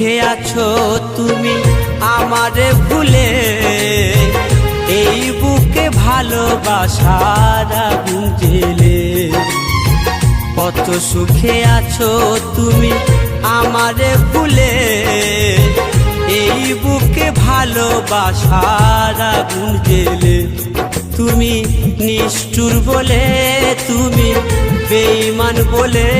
সুখে আছো তুমি আমারে ভুলে। এই বুকে ভালোবাসার আগুন জেলে। কত সুখে আছো তুমি আমারে ভুলে। এই বুকে ভালোবাসার আগুন জেলে। তুমি নিষ্ঠুর বলে, তুমি বেইমান বলে।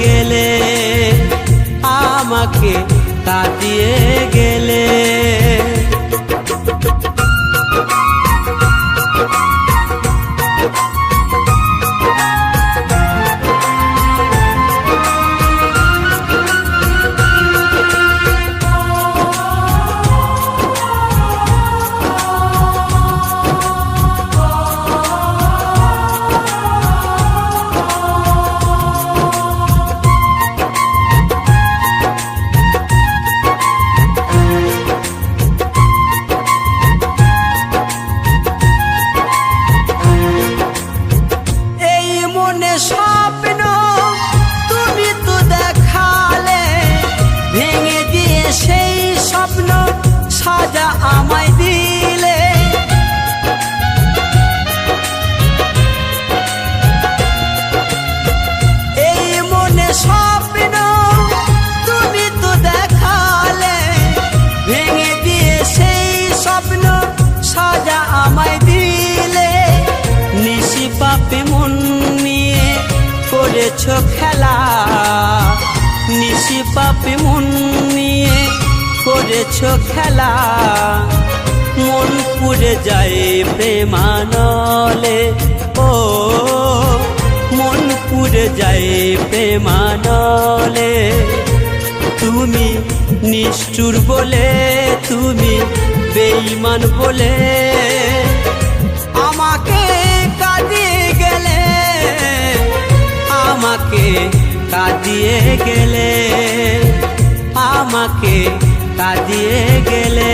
গেলে আমাকে কাঁদিয়ে গেলে। যায় প্রেমানলে। ও, মন পুড়ে যায় প্রেমানলে। তুমি নিষ্ঠুর বলে, তুমি বেইমান বলে। আমাকে কাঁদিয়ে গেলে, আমাকে কাঁদিয়ে গেলে, আমাকে কাঁদিয়ে গেলে।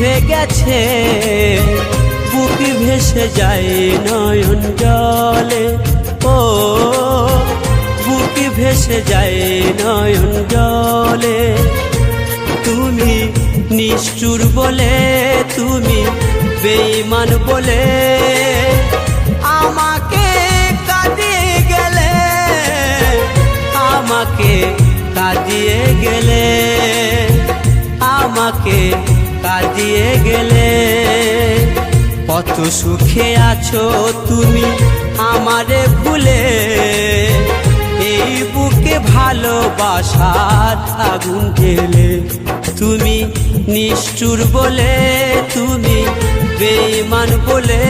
নিভে গেছে। বুক ভেসে যায় নয়ন জলে। ও, বুক ভেসে যায় নয়ন জলে। তুমি নিষ্ঠুর বলে, তুমি বেইমান বলে। আমাকে কাঁদিয়ে গেলে, আমাকে কাঁদিয়ে গেলে। আমাকে কাঁদিয়ে গেলে, কত সুখে আছো তুমি আমারে ভুলে। এই বুকে ভালোবাসার আগুন গেলে তুমি নিষ্ঠুর বলে, তুমি বেইমান বলে।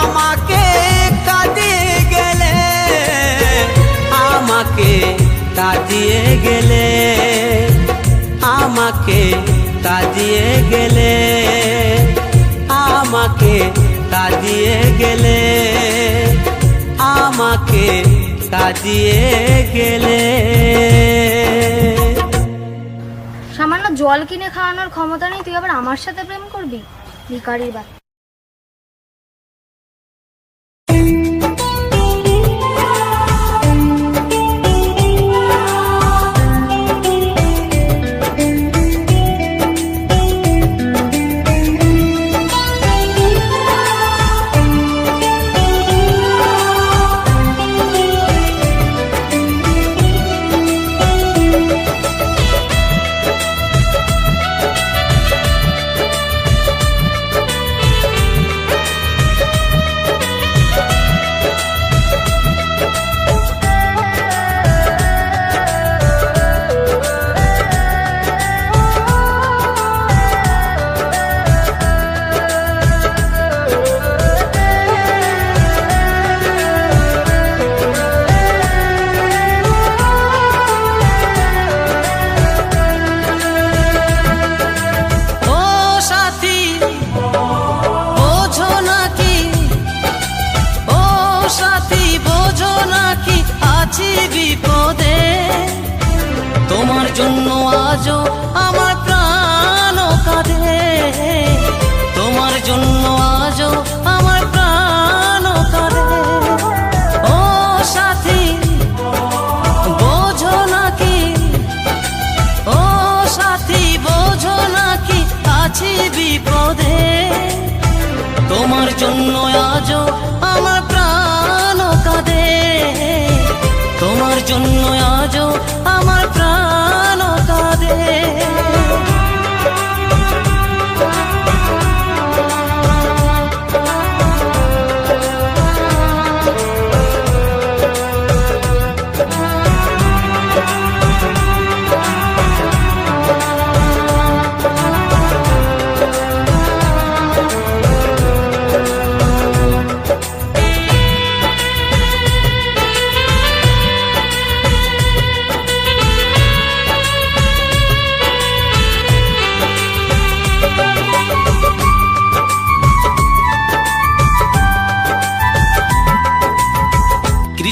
আমাকে কাঁদিয়ে গেলে, আমাকে কাঁদিয়ে গেলে, আমাকে কাঁদিয়ে গেলে, আমাকে কাঁদিয়ে গেলে, আমাকে কাঁদিয়ে গেলে। সামান্য জল কিনে খাওয়ানোর ক্ষমতা নেই, তুই আবার আমার সাথে প্রেম করবি? ভিকারির বা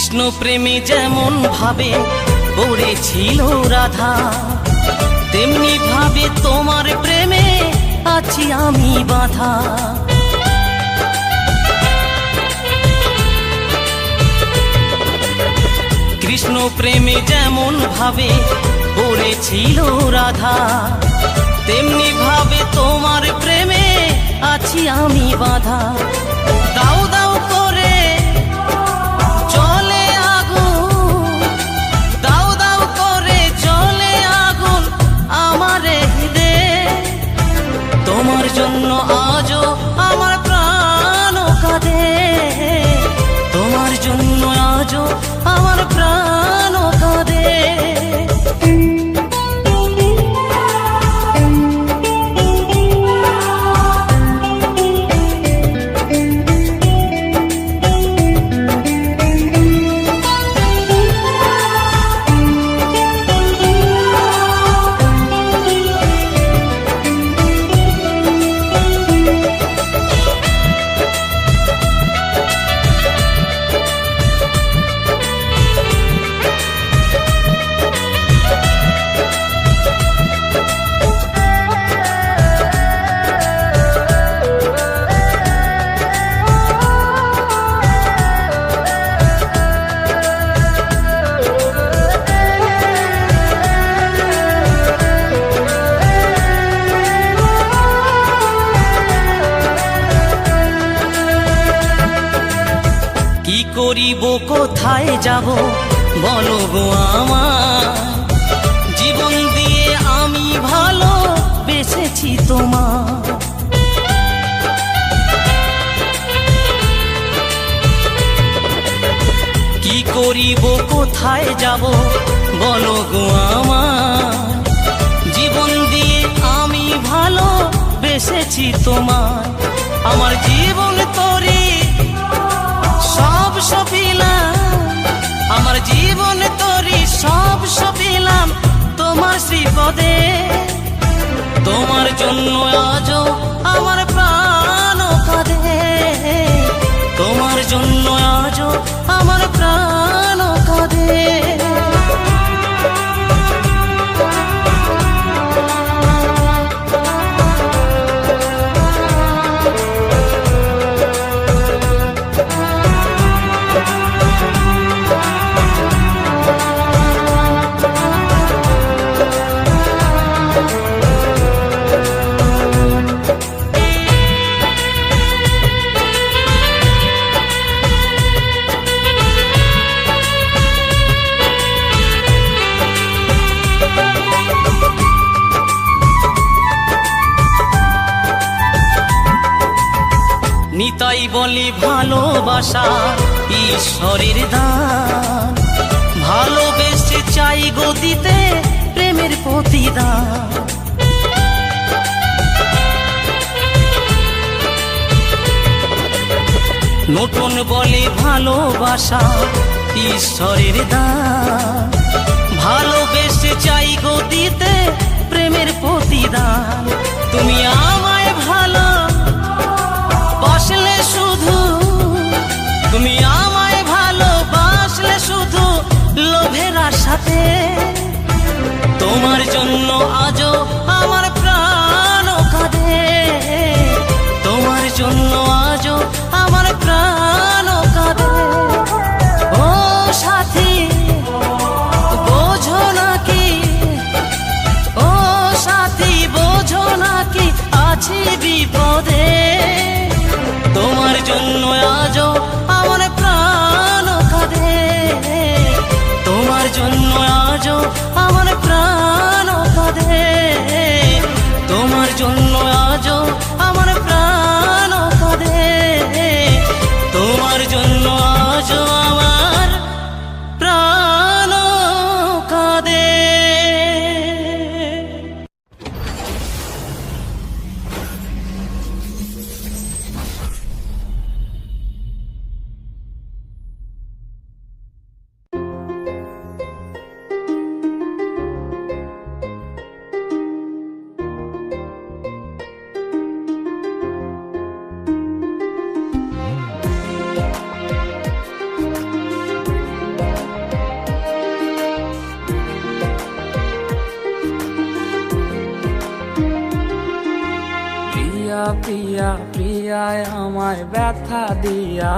কৃষ্ণ প্রেমে যেমন ভাবে পড়েছিল রাধা। তেমনি ভাবে তোমার প্রেমে আছি আমি বাধা। কৃষ্ণ প্রেমে যেমন ভাবে পড়েছিল রাধা। তেমনি ভাবে তোমার প্রেমে আছি আমি বাধা। দাও দাও জন্য আজও আমার প্রাণ কাঁদে। তোমার জন্য আজও আমার প্রাণ কাঁদে। করিব, কোথায় যাব বলো গো আমার? জীবন দিয়ে আমি ভালো বেসেছি তোমার। কি করিব, কোথায় যাব বলো গো আমার? জীবন দিয়ে আমি ভালো বেসেছি তোমার। আমার জীবন তরি সব সপিলাম। আমার জীবন তরি সব সপিলাম। তোমার শ্রীপদে, তোমার জন্য আজ আমার প্রাণ কাঁদে। তোমার জন্য আজ আমার প্রাণ নতুন বলে ভালোবাসা ঈশ্বরের দান। ভালোবেসে চাই গো দিতে প্রেমের প্রতিদান। তুমি আমায় ভালো বাসলে শুধু, তুমি আমায় ভালো ভালোবাসলে শুধু লোভের আশাতে। তোমার জন্য আজও আমার প্রাণ কাঁদে। তোমার জন্য জন্য আজও আমার প্রাণ কাঁদে। তোমার জন্য আজও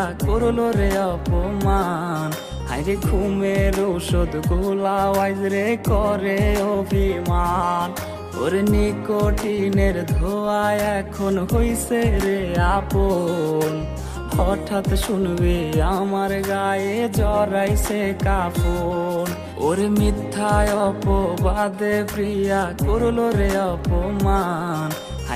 প্রিয়া করল রে অপমান। হাইরে ঘুমের ঔষধ গোলাওয়াইজ রে করে অভিমান। ওরে নিকোটিনের ধোয়া এখন হইছে রে আপন। হঠাৎ শুনবে আমার গায়ে জড়াইছে কাফন। ওর মিথ্যায় অপবাদে প্রিয়া করল রে অপমান।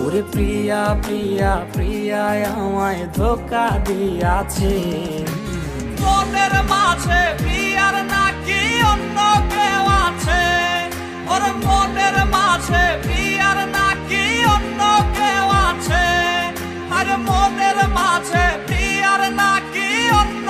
ওরে প্রিয়া প্রিয়া, প্রিয়ায় আমায় ধোকা দিয়াছে। মনের মাঝে প্রিয়ার নাকি অন্য কেউ আছে? ওর মনের মাঝে প্রিয়ার নাকি অন্য কেউ আছে? আর মনের মাঝে প্রিয়ার নাকি অন্য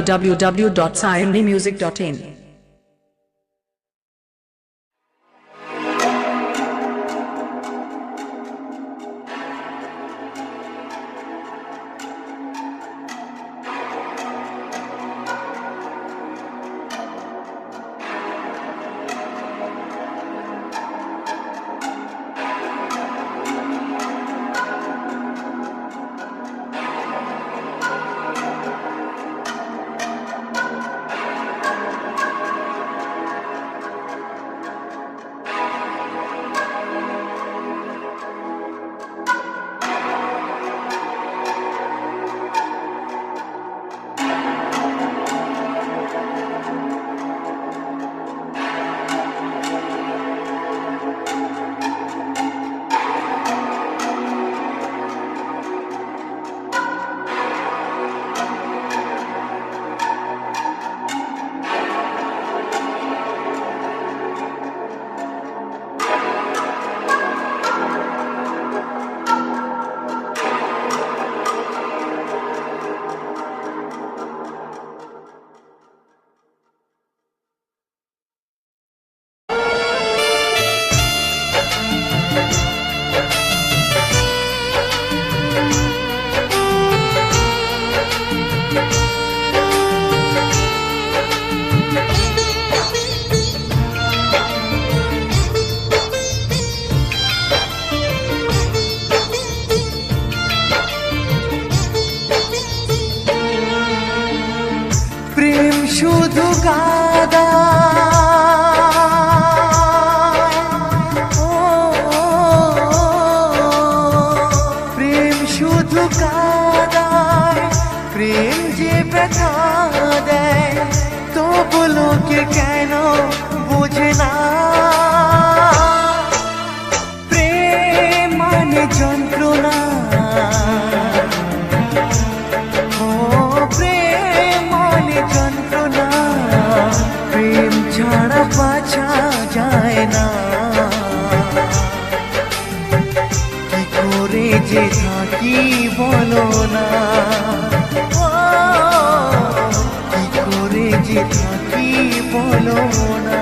www.siamnimusic.in. যে ব্যথা দেয় তবু লোকে কেন বোঝে না প্রেম মানে যন্ত্রণা ও প্রেম মানে যন্ত্রণা প্রেম ছাড়া বাঁচা যায় না কি করে যে থাকি বলো না যে থাকি বলো না।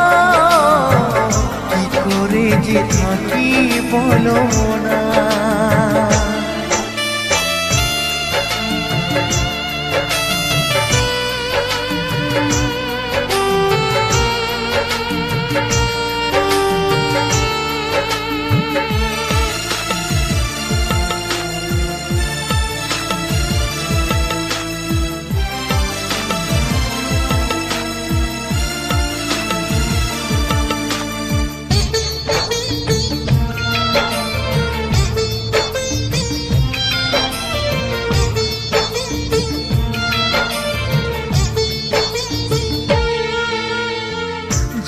যে থাকি বলো না।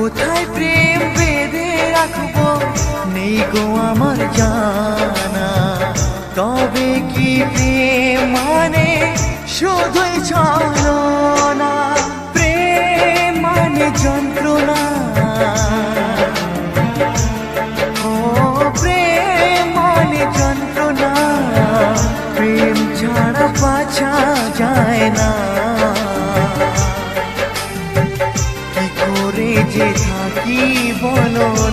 কোথায় প্রেম বেঁধে রাখব? নেই গো আমার জানা।